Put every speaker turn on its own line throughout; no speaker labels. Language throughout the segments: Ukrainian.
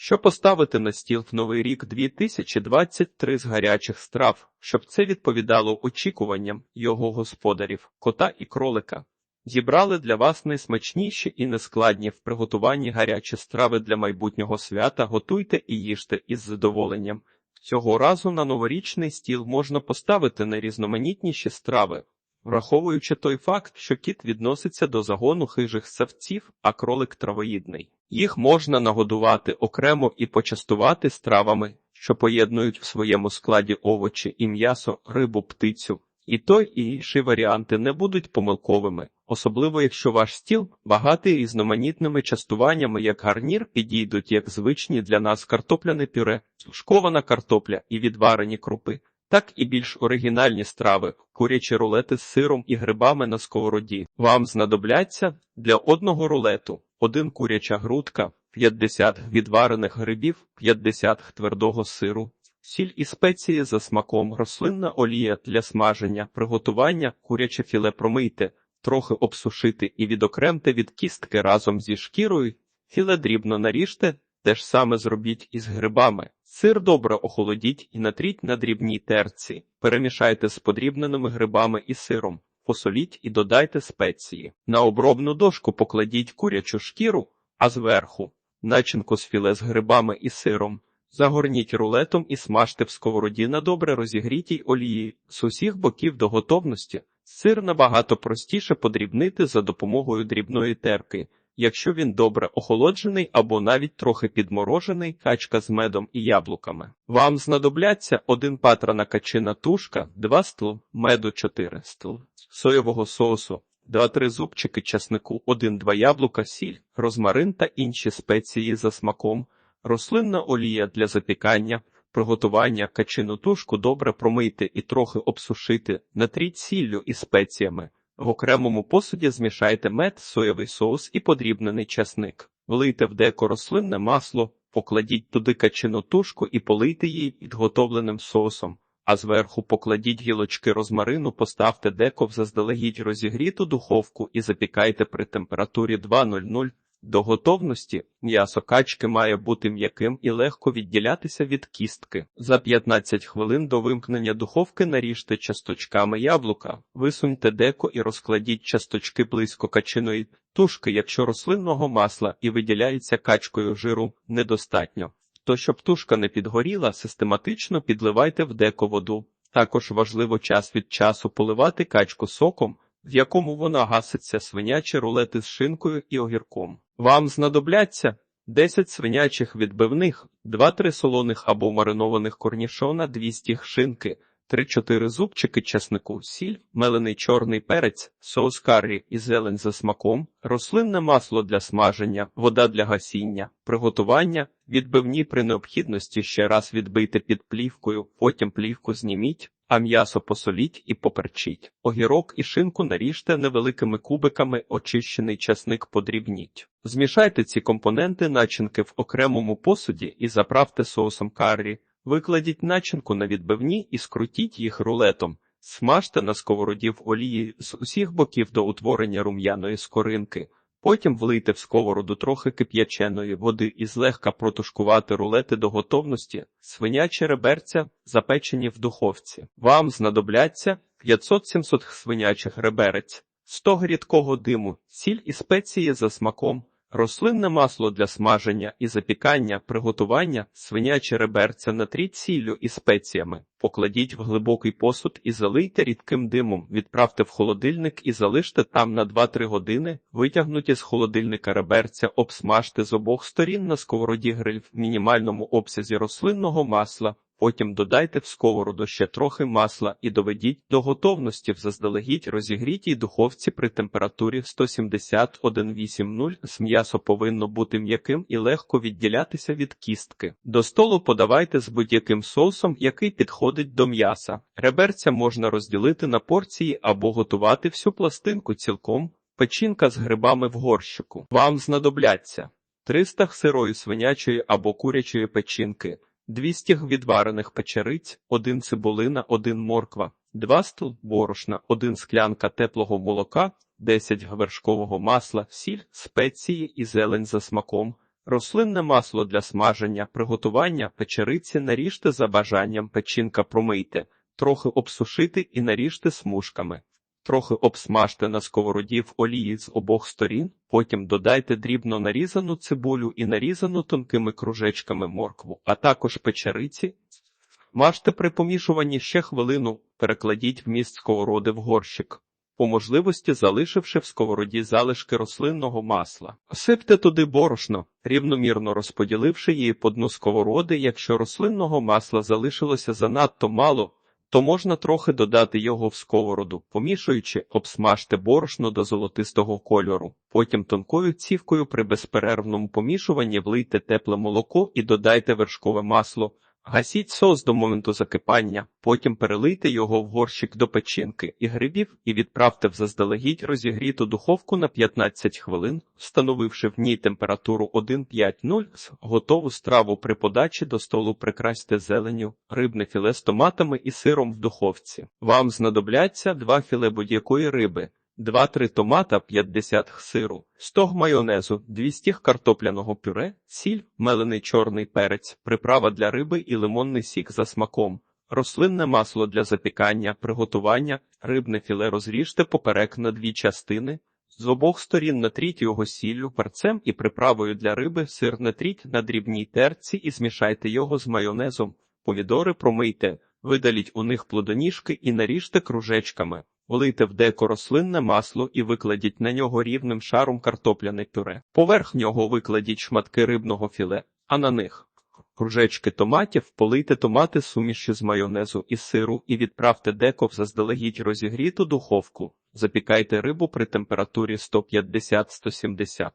Що поставити на стіл в новий рік 2023 з гарячих страв, щоб це відповідало очікуванням його господарів, кота і кролика. Зібрали для вас найсмачніші і нескладні в приготуванні гарячі страви для майбутнього свята. Готуйте і їжте із задоволенням. Цього разу на новорічний стіл можна поставити найрізноманітніші страви, враховуючи той факт, що кіт відноситься до загону хижих савців, а кролик травоїдний. Їх можна нагодувати окремо і почастувати стравами, що поєднують в своєму складі овочі і м'ясо, рибу, птицю. І той, і інший варіанти не будуть помилковими, особливо якщо ваш стіл багатий різноманітними частуваннями, як гарнір підійдуть як звичні для нас картопляне пюре, тушкована картопля і відварені крупи, так і більш оригінальні страви, курячі рулети з сиром і грибами на сковороді. Вам знадобляться для одного рулету один куряча грудка, 50 відварених грибів, 50 твердого сиру. Сіль і спеції за смаком, рослинна олія для смаження, приготування, куряче філе промийте, трохи обсушити і відокремте від кістки разом зі шкірою, філе дрібно наріжте, те ж саме зробіть із грибами. Сир добре охолодіть і натріть на дрібній терці, перемішайте з подрібненими грибами і сиром, посоліть і додайте спеції. На обробну дошку покладіть курячу шкіру, а зверху начинку з філе з грибами і сиром. Загорніть рулетом і смажте в сковороді на добре розігрітій олії з усіх боків до готовності. Сир набагато простіше подрібнити за допомогою дрібної терки, якщо він добре охолоджений або навіть трохи підморожений, качка з медом і яблуками. Вам знадобляться один патрана качина тушка, 2 стл, меду 4 стл, соєвого соусу, 2-3 зубчики часнику, 1-2 яблука, сіль, розмарин та інші спеції за смаком. Рослинна олія для запікання, приготування качину тушку добре промийте і трохи обсушити, натріть сіллю і спеціями. В окремому посуді змішайте мед, соєвий соус і подрібнений часник. Влийте в деко рослинне масло, покладіть туди качину тушку і полийте її підготовленим соусом, а зверху покладіть гілочки розмарину, поставте деко в заздалегідь розігріту духовку і запікайте при температурі 200 до готовності м'ясо качки має бути м'яким і легко відділятися від кістки. За 15 хвилин до вимкнення духовки наріжте часточками яблука, висуньте деко і розкладіть часточки близько качиної тушки, якщо рослинного масла і виділяється качкою жиру недостатньо. То щоб тушка не підгоріла, систематично підливайте в деко воду. Також важливо час від часу поливати качку соком, в якому вона гаситься свинячі рулети з шинкою і огірком. Вам знадобляться 10 свинячих відбивних, 2-3 солоних або маринованих корнішона, 200 шинки, 3-4 зубчики чеснику, сіль, мелений чорний перець, соус каррі і зелень за смаком, рослинне масло для смаження, вода для гасіння, приготування, відбивні при необхідності ще раз відбийте під плівкою, потім плівку зніміть, а м'ясо посоліть і поперчіть. Огірок і шинку наріжте невеликими кубиками, очищений часник подрібніть. Змішайте ці компоненти начинки в окремому посуді і заправте соусом каррі. Викладіть начинку на відбивні і скрутіть їх рулетом. Смажте на сковороді в олії з усіх боків до утворення рум'яної скоринки. Потім влийте в сковороду трохи кип'яченої води і злегка протушкувати рулети до готовності, свинячі реберця, запечені в духовці. Вам знадобляться 500-700 свинячих реберець, 100 рідкого диму, сіль і спеції за смаком, рослинне масло для смаження і запікання, приготування, свинячі реберця натріть сіллю і спеціями. Покладіть в глибокий посуд і залийте рідким димом, відправте в холодильник і залиште там на 2-3 години, витягнуті з холодильника реберця, обсмажте з обох сторін на сковороді гриль в мінімальному обсязі рослинного масла, потім додайте в сковороду ще трохи масла і доведіть до готовності в заздалегідь розігрітій духовці при температурі 171,80 М'ясо повинно бути м'яким і легко відділятися від кістки. До столу подавайте з будь-яким соусом, який підходить до м'яса. Реберця можна розділити на порції або готувати всю пластинку цілком. Печінка з грибами в горщику. Вам знадобляться 300 сирої свинячої або курячої печінки, 200 відварених печериць, 1 цибулина, 1 морква, 2 стл борошна, 1 склянка теплого молока, 10 вершкового масла, сіль, спеції і зелень за смаком. Рослинне масло для смаження, приготування, печериці наріжте за бажанням, печінка промийте, трохи обсушити і наріжте смужками. Трохи обсмажте на сковороді в олії з обох сторін, потім додайте дрібно нарізану цибулю і нарізану тонкими кружечками моркву, а також печериці. Мажте при помішуванні ще хвилину, перекладіть вміст сковороди в горщик. По можливості залишивши в сковороді залишки рослинного масла. Сипте туди борошно, рівномірно розподіливши її по дну сковороди, якщо рослинного масла залишилося занадто мало, то можна трохи додати його в сковороду, помішуючи, обсмажте борошно до золотистого кольору. Потім тонкою цівкою при безперервному помішуванні влийте тепле молоко і додайте вершкове масло. Гасіть сос до моменту закипання, потім перелийте його в горщик до печінки і грибів і відправте в заздалегідь розігріту духовку на 15 хвилин, встановивши в ній температуру 1,5-0, готову страву при подачі до столу прикрасьте зеленю, рибне філе з томатами і сиром в духовці. Вам знадобляться два філе будь-якої риби. 2-3 томата, 50 г сиру, 100 майонезу, 200 г картопляного пюре, сіль, мелений чорний перець, приправа для риби і лимонний сік за смаком, рослинне масло для запікання, приготування, рибне філе розріжте поперек на дві частини, з обох сторін натріть його сіллю, перцем і приправою для риби, сир натріть на дрібній терці і змішайте його з майонезом, помідори промийте, видаліть у них плодоніжки і наріжте кружечками. Влийте в деко рослинне масло і викладіть на нього рівним шаром картопляне пюре. Поверх нього викладіть шматки рибного філе, а на них кружечки томатів, полийте томати суміші з майонезу і сиру і відправте деко в заздалегідь розігріту духовку. Запікайте рибу при температурі 150-170.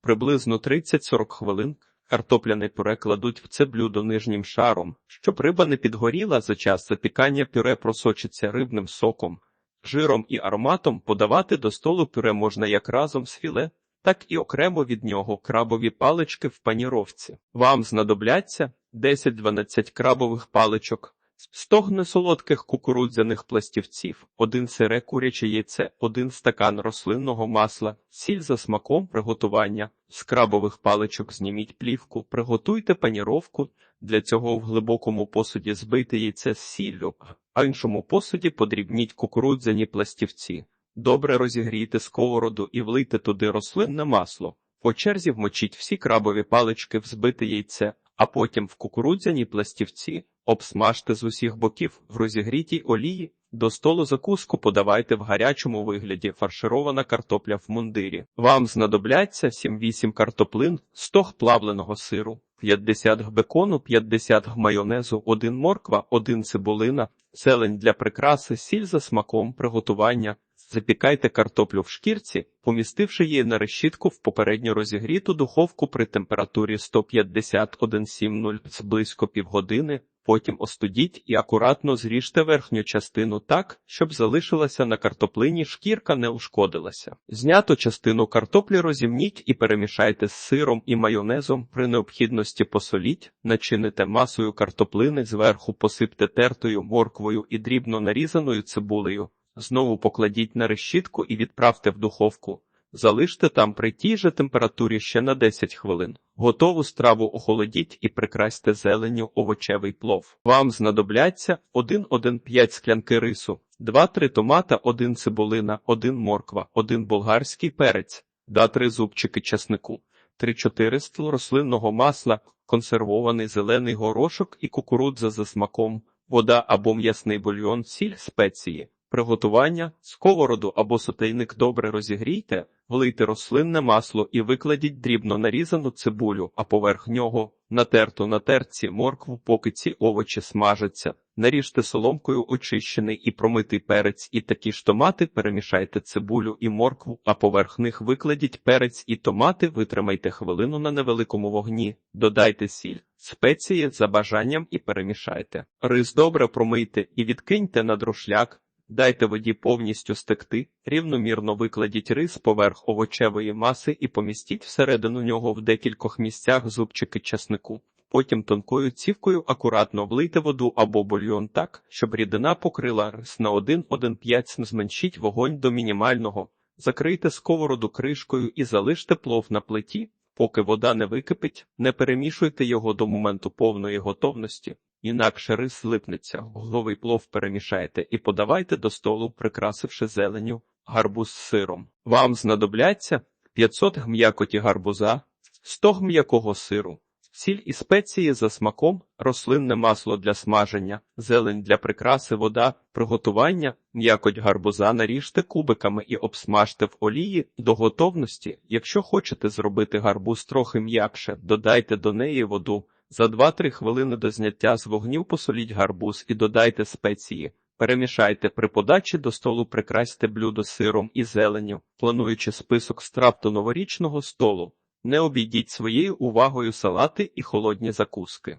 Приблизно 30-40 хвилин. Картопляне пюре кладуть в це блюдо нижнім шаром. Щоб риба не підгоріла за час запікання пюре просочиться рибним соком. Жиром і ароматом подавати до столу пюре можна як разом з філе, так і окремо від нього крабові палички в паніровці. Вам знадобляться 10-12 крабових паличок, 100 несолодких кукурудзяних пластівців, один сире куряче яйце, один стакан рослинного масла, сіль за смаком приготування. З крабових паличок зніміть плівку, приготуйте паніровку. Для цього в глибокому посуді збийте яйце з сіллю, а в іншому посуді подрібніть кукурудзяні пластівці. Добре розігрійте сковороду і влийте туди рослинне масло. По черзі вмочіть всі крабові палички в збите яйце, а потім в кукурудзяні пластівці обсмажте з усіх боків в розігрітій олії. До столу закуску подавайте в гарячому вигляді фарширована картопля в мундирі. Вам знадобляться 7-8 картоплин, 100 г плавленого сиру, 50 г бекону, 50 г майонезу, 1 морква, 1 цибулина, зелень для прикраси, сіль за смаком приготування. Запікайте картоплю в шкірці, помістивши її на решітку в попередньо розігріту духовку при температурі 151,70 близько півгодини. Потім остудіть і акуратно зріжте верхню частину так, щоб залишилася на картоплині, шкірка не ушкодилася. Зняту частину картоплі розімніть і перемішайте з сиром і майонезом. При необхідності посоліть, начините масою картоплини, зверху посипте тертою морквою і дрібно нарізаною цибулею. Знову покладіть на решітку і відправте в духовку. Залиште там при тій же температурі ще на 10 хвилин. Готову страву охолодіть і прикрасьте зеленню овочевий плов. Вам знадобляться 1-1-5 склянки рису, 2-3 томата, 1 цибулина, 1 морква, 1 болгарський перець, 2-3 зубчики чеснику, 3-4 стл рослинного масла, консервований зелений горошок і кукурудза за смаком, вода або м'ясний бульйон, сіль, спеції. Приготування сковороду або сотейник добре розігрійте, влийте рослинне масло і викладіть дрібно нарізану цибулю, а поверх нього натерту на терці моркву, поки ці овочі смажаться. Наріжте соломкою очищений і промитий перець і такі ж томати, перемішайте цибулю і моркву, а поверх них викладіть перець і томати, витримайте хвилину на невеликому вогні, додайте сіль, спеції за бажанням і перемішайте. Рис добре промийте і відкиньте на друшляк. Дайте воді повністю стекти, рівномірно викладіть рис поверх овочевої маси і помістіть всередину нього в декількох місцях зубчики часнику. Потім тонкою цівкою акуратно влийте воду або бульйон так, щоб рідина покрила рис на 1-1,5 зменшіть вогонь до мінімального. Закрийте сковороду кришкою і залиште плов на плиті. Поки вода не википить, не перемішуйте його до моменту повної готовності, інакше рис липнеться, головий плов перемішайте і подавайте до столу, прикрасивши зеленю, гарбуз з сиром. Вам знадобляться 500 г м'якоті гарбуза, 100 г м'якого сиру, сіль і спеції за смаком, рослинне масло для смаження, зелень для прикраси, вода, приготування, м'якоть гарбуза наріжте кубиками і обсмажте в олії до готовності. Якщо хочете зробити гарбуз трохи м'якше, додайте до неї воду. За 2-3 хвилини до зняття з вогнів посоліть гарбуз і додайте спеції. Перемішайте при подачі до столу прикрасьте блюдо сиром і зеленню, плануючи список страв до новорічного столу. Не обійдіть своєю увагою салати і холодні закуски.